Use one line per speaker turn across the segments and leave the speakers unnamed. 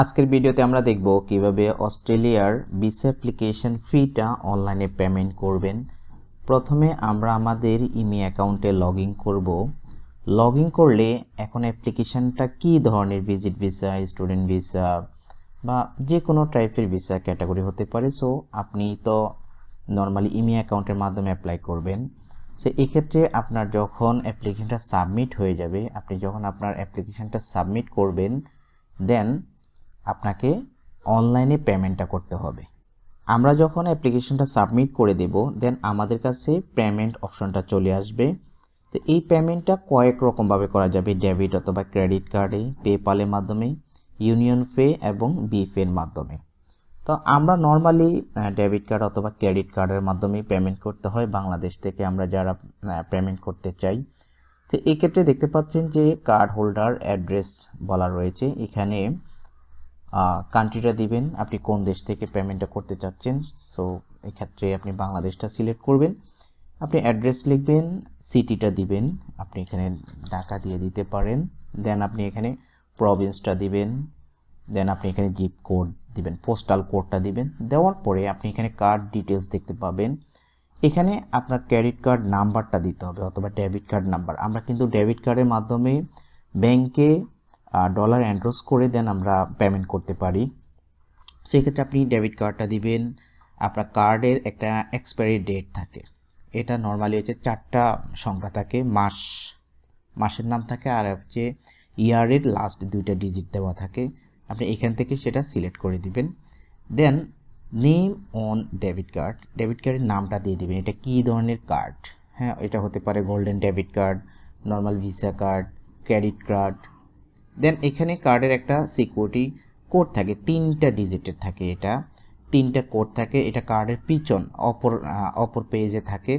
আজকের ভিডিওতে আমরা দেখব কীভাবে অস্ট্রেলিয়ার ভিসা অ্যাপ্লিকেশন ফিটা অনলাইনে পেমেন্ট করবেন। প্রথমে আমরা আমাদের ইমি অ্যাকাউন্টে লগ ইন করব। লগ ইন করলে এখন অ্যাপ্লিকেশনটা কী ধরনের ভিজিট ভিসা, স্টুডেন্ট ভিসা বা যে কোনো টাইপের ভিসা ক্যাটাগরি হতে পারে, সো আপনি তো নর্মালি ইমি অ্যাকাউন্টের মাধ্যমে অ্যাপ্লাই করবেন। সো এক্ষেত্রে আপনার যখন অ্যাপ্লিকেশনটা সাবমিট হয়ে যাবে, আপনি যখন আপনার অ্যাপ্লিকেশনটা সাবমিট করবেন, দেন আপনাকে অনলাইনে পেমেন্টটা করতে হবে। আমরা যখন অ্যাপ্লিকেশনটা সাবমিট করে দেব দেন আমাদের কাছে পেমেন্ট অপশনটা চলে আসবে। তো এই পেমেন্টটা কয়েক রকমভাবে করা যাবে ডেবিট অথবা ক্রেডিট কার্ডে পেপালের মাধ্যমে ইউনিয়ন পে এবং বিফের মাধ্যমে। তো আমরা নর্মালি ডেবিট কার্ড অথবা ক্রেডিট কার্ডের মাধ্যমে পেমেন্ট করতে হয়। বাংলাদেশ থেকে আমরা যারা পেমেন্ট করতে চাই, তো এই ক্ষেত্রে দেখতে পাচ্ছেন যে কার্ড হোল্ডার অ্যাড্রেস বলা রয়েছে। এখানে কান্ট্রিটা দিবেন, আপনি কোন দেশ থেকে পেমেন্টটা করতে চাচ্ছেন সো এক্ষেত্রে আপনি বাংলাদেশটা সিলেক্ট করবেন, আপনি অ্যাড্রেস লিখবেন সিটিটা দিবেন, আপনি এখানে ঢাকা দিয়ে দিতে পারেন দেন আপনি এখানে প্রভিন্সটা দিবেন দেন আপনি এখানে জিপ কোড দিবেন পোস্টাল কোডটা দিবেন, দেওয়ার পরে আপনি এখানে কার্ড ডিটেলস দেখতে পাবেন, এখানে আপনার ক্রেডিট কার্ড নাম্বারটা দিতে হবে অথবা ডেবিট কার্ড নাম্বার আমরা কিন্তু ডেবিট কার্ডের মাধ্যমে ব্যাংকে ডলার অ্যান্ড্রোস করে দেন আমরা পেমেন্ট করতে পারি। সেক্ষেত্রে আপনি ডেবিট কার্ডটা দিবেন, আপনার কার্ডের একটা এক্সপায়ারি ডেট থাকে। এটা নর্মালি হচ্ছে চারটা সংখ্যা থাকে, মাস, মাসের নাম থাকে আর হচ্ছে ইয়ারের লাস্ট দুইটা ডিজিট দেওয়া থাকে। আপনি এখান থেকে সেটা সিলেক্ট করে দিবেন। Then name on debit card debit কার্ডের নামটা দিয়ে দিবেন। এটা কী ধরনের কার্ড হ্যাঁ এটা হতে পারে golden debit card normal visa card credit card then এখানে কার্ডের একটা সিকিউরিটি কোড থাকে, তিনটা ডিজিটের থাকে এটা, তিনটা কোড থাকে, এটা কার্ডের পিছন, অপর অপর পেজে থাকে,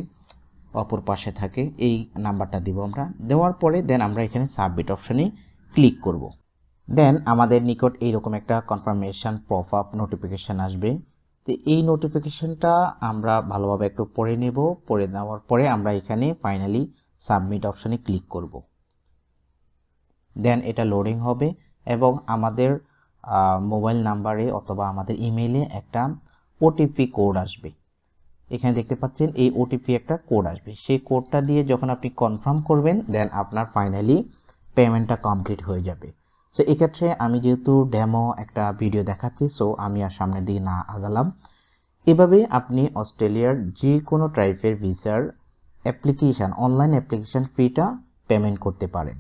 অপর পাশে থাকে, এই নাম্বারটা দিব আমরা, দেওয়ার পরে দেন আমরা এখানে সাবমিট অপশানে ক্লিক করব। দেন আমাদের নিকট এইরকম একটা কনফার্মেশন প্রফ আপ নোটিফিকেশান আসবে। তো এই নোটিফিকেশানটা আমরা ভালোভাবে একটু পড়ে নেব, পড়ে নেওয়ার পরে আমরা এখানে ফাইনালি সাবমিট অপশানে ক্লিক করব। দেন এটা লোডিং হবে এবং আমাদের মোবাইল নাম্বারে অথবা আমাদের ইমেইলে একটা ওটিপি কোড আসবে। এখানে দেখতে পাচ্ছেন এই ওটিপি একটা কোড আসবে। সেই কোডটা দিয়ে যখন আপনি কনফার্ম করবেন দেন আপনার ফাইনালি পেমেন্টটা কমপ্লিট হয়ে যাবে। সো এক্ষেত্রে আমি যেহেতু ডেমো একটা ভিডিও দেখাচ্ছি সো আমি আর সামনের দিকে না আগালাম। এভাবে আপনি অস্ট্রেলিয়ার যে কোনো টাইপের ভিসার অ্যাপ্লিকেশান অনলাইন অ্যাপ্লিকেশান ফিটা পেমেন্ট করতে পারেন।